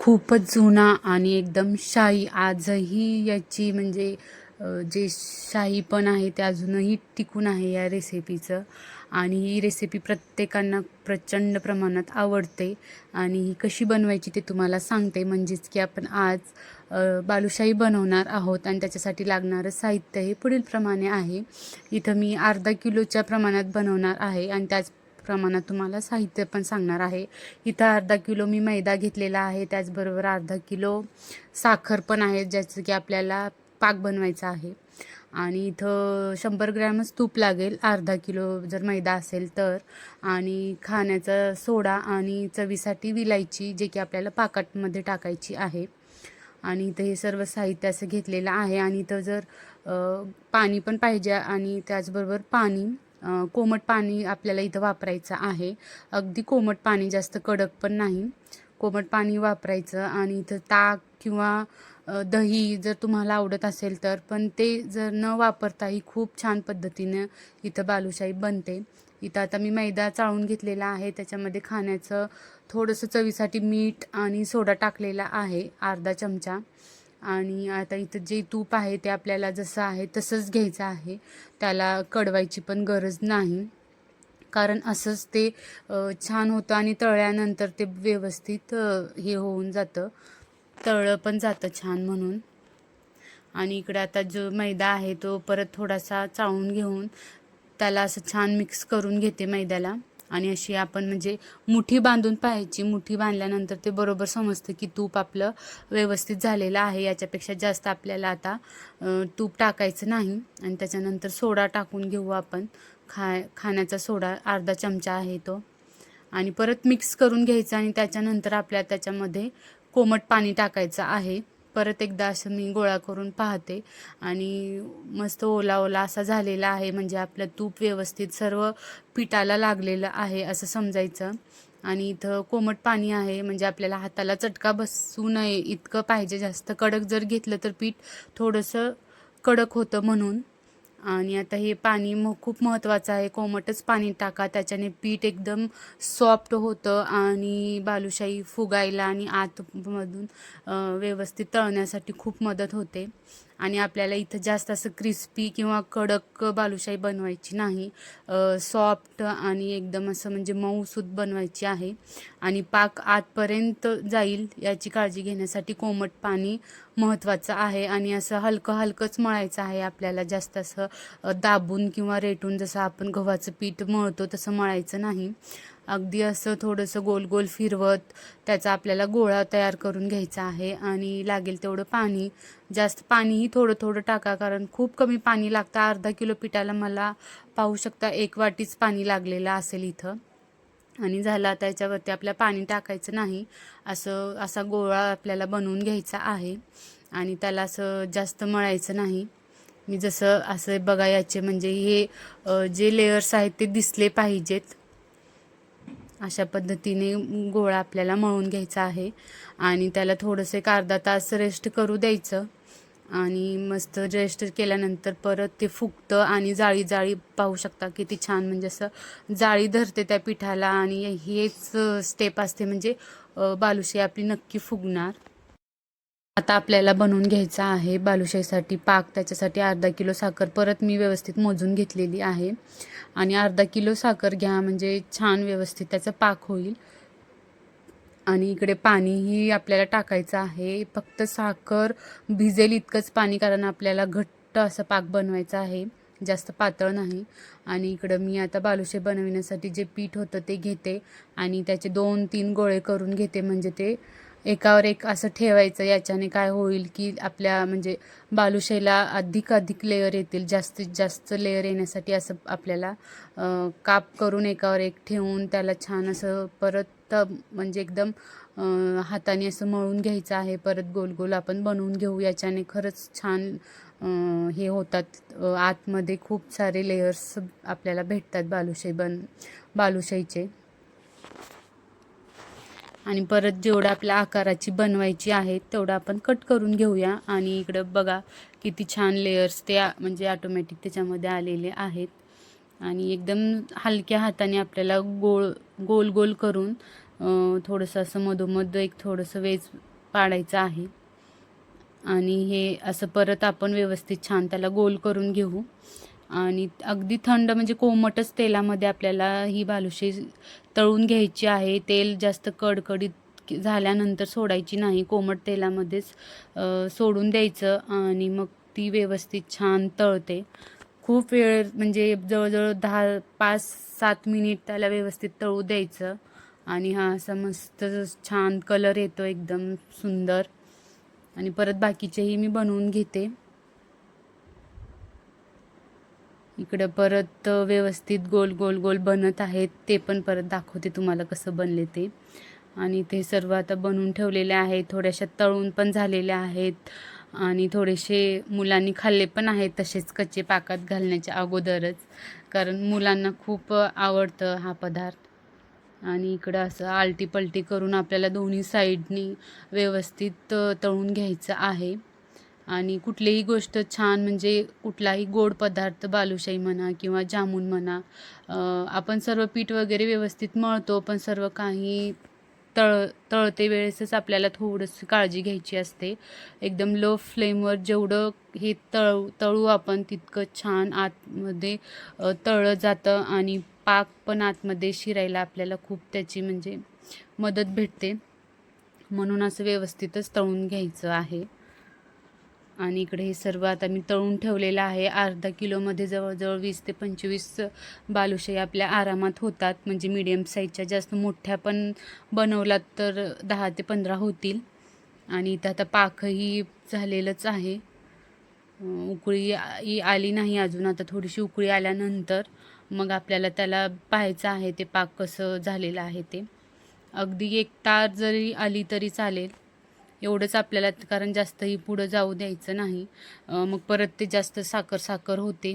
खूपच जुना आणि एकदम शाही आजही याची म्हणजे जे शाही पण आहे ते अजूनही टिकून आहे या रेसिपीचं आणि ही रेसिपी प्रत्येकांना प्रचंड प्रमाणात आवडते. आणि ही कशी बनवायची ते तुम्हाला सांगते. म्हणजेच की आपण आज बालुशाही बनवणार आहोत आणि त्याच्यासाठी लागणारं साहित्य हे पुढीलप्रमाणे आहे. इथं मी अर्धा किलोच्या प्रमाणात बनवणार आहे आणि त्याच प्रमाणात तुम्हाला साहित्य पण सांगणार आहे. इथं अर्धा किलो मी मैदा घेतलेला आहे. त्याचबरोबर अर्धा किलो साखर पण आहे ज्याचं की आपल्याला पाक बनवायचा आहे. आणि इथं शंभर ग्रॅमच तूप लागेल. अर्धा किलो जर मैदा असेल तर. आणि खाण्याचा सोडा आणि चवीसाठी विलायची जे की आपल्याला पाकाटमध्ये टाकायची आहे. आणि इथं हे सर्व साहित्य असं घेतलेलं आहे. आणि इथं जर पाणी पण पाहिजे आणि त्याचबरोबर पाणी कोमट पाणी आपल्याला इथं वापरायचं आहे. अगदी कोमट पाणी जास्त कडक पण नाही. कोमट पाणी वापरायचं आणि इथं ताक किंवा दही जर तुम्हाला आवडत असेल तर पण ते जर न वापरताही खूप छान पद्धतीनं इथं बालुशाही बनते. इथं आता मी मैदा चाळून घेतलेला आहे. त्याच्यामध्ये खाण्याचं थोडंसं चवीसाठी मीठ आणि सोडा टाकलेला आहे अर्धा चमचा. आणि आता इथं जे तूप आहे ते आपल्याला जसं आहे तसंच घ्यायचं आहे. त्याला कडवायची पण गरज नाही. कारण असंच ते छान होतं आणि तळल्यानंतर ते व्यवस्थित हे होऊन जातं. तळलं पण जातं छान म्हणून. आणि इकडे आता जो मैदा आहे तो परत थोडासा चाळून घेऊन त्याला असं छान मिक्स करून घेते मैद्याला. आणि अशी आपण म्हणजे मुठी बांधून पाहायची. मुठी बांधल्यानंतर ते बरोबर समजतं की तूप आपलं व्यवस्थित झालेलं आहे. याच्यापेक्षा जास्त आपल्याला आता तूप टाकायचं नाही. आणि त्याच्यानंतर सोडा टाकून घेऊ आपण. खा खाण्याचा सोडा अर्धा चमचा आहे तो. आणि परत मिक्स करून घ्यायचा आणि त्याच्यानंतर आपल्या त्याच्यामध्ये कोमट पाणी टाकायचं आहे. परत एकदा असं मी गोळा करून पाहते. आणि मस्त ओला ओला असा झालेला आहे. म्हणजे आपलं तूप व्यवस्थित सर्व पिठाला लागलेलं आहे असं समजायचं. आणि इथं कोमट पाणी आहे. म्हणजे आपल्याला हाताला चटका बसू नये इतकं पाहिजे. जास्त कडक जर घेतलं तर पीठ थोडंसं कडक होतं म्हणून. आणि आता हे पाणी म खूप महत्त्वाचं आहे. कोमटच पाणी टाका. त्याच्याने पीठ एकदम सॉफ्ट होतं आणि बालुशाही फुगायला आणि आतमधून व्यवस्थित तळण्यासाठी खूप मदत होते. आणि आपल्याला इथं जास्त असं क्रिस्पी किंवा कडक बालुशाही बनवायची नाही. सॉफ्ट आणि एकदम असं म्हणजे मऊसूत बनवायची आहे. आणि पाक आतपर्यंत जाईल याची काळजी घेण्यासाठी कोमट पाणी महत्त्वाचं आहे. आणि असं हलकं हलकंच मळायचं आहे आपल्याला जास्त असं दाबून किंवा रेटून जसं आपण गव्हाचं पीठ मळतो तसं मळायचं नाही. अगदी असं थोडंसं गोल गोल फिरवत त्याचा आपल्याला गोळा तयार करून घ्यायचा आहे आणि लागेल तेवढं पाणी. जास्त पाणीही थोडं थोडं टाका कारण खूप कमी पाणी लागतं. अर्धा किलो पिठाला मला पाहू शकता एक वाटीच पाणी लागलेलं असेल इथं. आणि झालं आता याच्यावरती आपल्या पाणी टाकायचं नाही. असं असा गोळा आपल्याला बनवून घ्यायचा आहे. आणि त्याला असं जास्त मळायचं नाही. मी जसं असं बघा याचे म्हणजे हे जे लेयर्स आहेत ते दिसले पाहिजेत. अशा पद्धतीने गोळा आपल्याला मळून घ्यायचा आहे. आणि त्याला थोडंसं एक अर्धा तास रेस्ट करू द्यायचं. आणि मस्त रेस्ट केल्यानंतर परत ते फुगतं आणि जाळी जाळी पाहू शकता किती छान म्हणजे असं जाळी धरते त्या पिठाला. आणि हेच स्टेप असते म्हणजे बालुशी आपली नक्की फुगणार. आता आपल्याला बनवून घ्यायचा आहे बालुशाहीसाठी पाक त्याच्यासाठी अर्धा किलो साखर. परत मी व्यवस्थित मोजून घेतलेली आहे. आणि अर्धा किलो साखर घ्या म्हणजे छान व्यवस्थित त्याचा पाक होईल. आणि इकडे पाणीही आपल्याला टाकायचं आहे. फक्त साखर भिजेल इतकंच पाणी कारण आपल्याला घट्ट असं पाक बनवायचा आहे. जास्त पातळ नाही. आणि इकडं मी आता बालुशे बनविण्यासाठी जे पीठ होतं ते घेते. आणि त्याचे दोन तीन गोळे करून घेते म्हणजे ते एकावर एक असं ठेवायचं याच्याने काय होईल की आपल्या म्हणजे बालुशाहीला अधिक अधिक लेअर येतील जास्तीत जास्त लेअर येण्यासाठी असं आपल्याला काप करून एकावर एक ठेवून त्याला छान असं परत म्हणजे एकदम हाताने असं मळून घ्यायचं आहे परत गोल गोल आपण बनवून घेऊ याच्याने खरंच छान हे होतात. आतमध्ये खूप सारे लेयर्स आपल्याला भेटतात बालुशाही बन बालुशाहीचे. आणि परत जेवढं आपल्या आकाराची बनवायची आहे तेवढं आपण कट करून घेऊया. आणि इकडं बघा किती छान लेयर्स ते म्हणजे ऑटोमॅटिक त्याच्यामध्ये आलेले आहेत. आणि एकदम हलक्या हाताने आपल्याला गोळ गोल गोल करून थोडंसं असं मधोमध एक थोडंसं वेज पाडायचं आहे. आणि हे असं परत आपण व्यवस्थित छान त्याला गोल करून घेऊ. आणि अगदी थंड म्हणजे कोमटच तेलामध्ये आपल्याला ही बालुशी तळून घ्यायची आहे. तेल जास्त कडकडीत झाल्यानंतर सोडायची नाही. कोमट तेलामध्येच सोडून द्यायचं आणि मग ती व्यवस्थित छान तळते. खूप वेळ म्हणजे जवळजवळ दहा पाच सात मिनिट त्याला व्यवस्थित तळू द्यायचं आणि हा असा मस्त छान कलर येतो एकदम सुंदर. आणि परत बाकीचेही मी बनवून घेते. इकडं परत व्यवस्थित गोल गोल गोल बनत आहेत ते पण परत दाखवते तुम्हाला कसं बनले ते. आणि ते सर्व आता बनवून ठेवलेले आहेत थोड्याशा तळून पण झालेल्या आहेत आणि थोडेसे मुलांनी खाल्ले पण आहेत तसेच कच्चे पाकात घालण्याच्या अगोदरच. कारण मुलांना खूप आवडतं हा पदार्थ. आणि इकडं असं आलटी पलटी करून आपल्याला दोन्ही साईडनी व्यवस्थित तळून घ्यायचं आहे. आणि कुठलीही गोष्ट छान म्हणजे कुठलाही गोड पदार्थ बालुशाही म्हणा किंवा जामून म्हणा आपण सर्व पीठ वगैरे व्यवस्थित मळतो पण सर्व काही तळ तळते वेळेसच आपल्याला थोडंसं काळजी घ्यायची असते. एकदम लो फ्लेमवर जेवढं हे तळ तळू आपण तितकं छान आतमध्ये तळलं जातं आणि पाक पण आतमध्ये शिरायला आपल्याला खूप त्याची म्हणजे मदत भेटते. म्हणून असं व्यवस्थितच तळून घ्यायचं आहे. आणि इकडे हे सर्व आता मी तळून ठेवलेलं आहे. अर्धा किलोमध्ये जवळजवळ वीस ते पंचवीस बालुशाही आपल्या आरामात होतात. म्हणजे मीडियम साईजच्या जास्त मोठ्या पण बनवलात तर दहा ते पंधरा होतील. आणि इथं आता पाकही झालेलंच आहे. उकळी आली नाही अजून. आता थोडीशी उकळी आल्यानंतर मग आपल्याला त्याला पाहायचं आहे ते पाक कसं झालेलं आहे ते. अगदी एक तार जरी आली तरी चालेल. एवढंच आपल्याला कारण जास्तही पुढं जाऊ द्यायचं नाही. मग परत ते जास्त साखर साखर होते.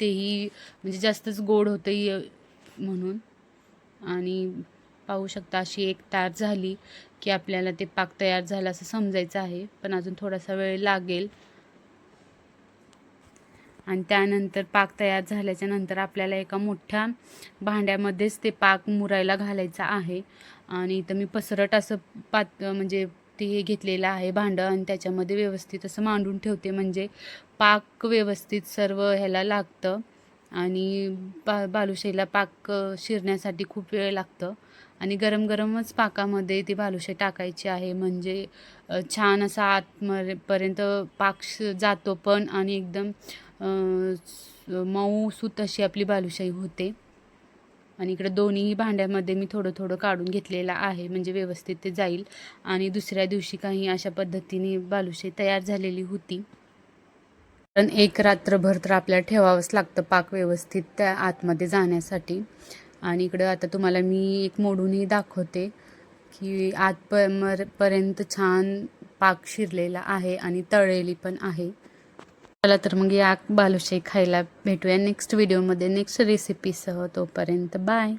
तेही म्हणजे जास्तच गोड होतं म्हणून. आणि पाहू शकता अशी एक तार झाली की आपल्याला ते पाक तयार झाला असं समजायचं आहे. पण अजून थोडासा वेळ लागेल. आणि त्यानंतर पाक तयार झाल्याच्यानंतर आपल्याला एका मोठ्या भांड्यामध्येच ते पाक मुरायला घालायचा आहे. आणि इथं मी पसरट असं पात म्हणजे ते हे घेतलेलं आहे भांडं आणि त्याच्यामध्ये व्यवस्थित असं मांडून ठेवते. म्हणजे पाक व्यवस्थित सर्व ह्याला लागतं आणि बा बालुशाहीला पाक शिरण्यासाठी खूप वेळ लागतं. आणि गरम गरमच पाकामध्ये ती बालुशाही टाकायची आहे. म्हणजे छान असा आतमपर्यंत पाक जातो पण आणि एकदम मऊ सूत अशी आपली बालुशाही होते. आणि इकडे दोन्ही भांड्यामध्ये मी थोडं थोडं काढून घेतलेलं आहे म्हणजे व्यवस्थित ते जाईल. आणि दुसऱ्या दिवशी काही अशा पद्धतीने बालुशाही तयार झालेली होती. कारण एक रात्रभर तर आपल्याला ठेवावंच लागतं पाक व्यवस्थित त्या आतमध्ये जाण्यासाठी. आणि इकडं आता तुम्हाला मी एक मोडूनही दाखवते की आत पर पर्यंत छान पाक शिरलेला आहे आणि तळलेली पण आहे. चला तर मग या बालुशाही खायला भेटूया नेक्स्ट व्हिडिओमध्ये नेक्स्ट रेसिपीसह तोपर्यंत. बाय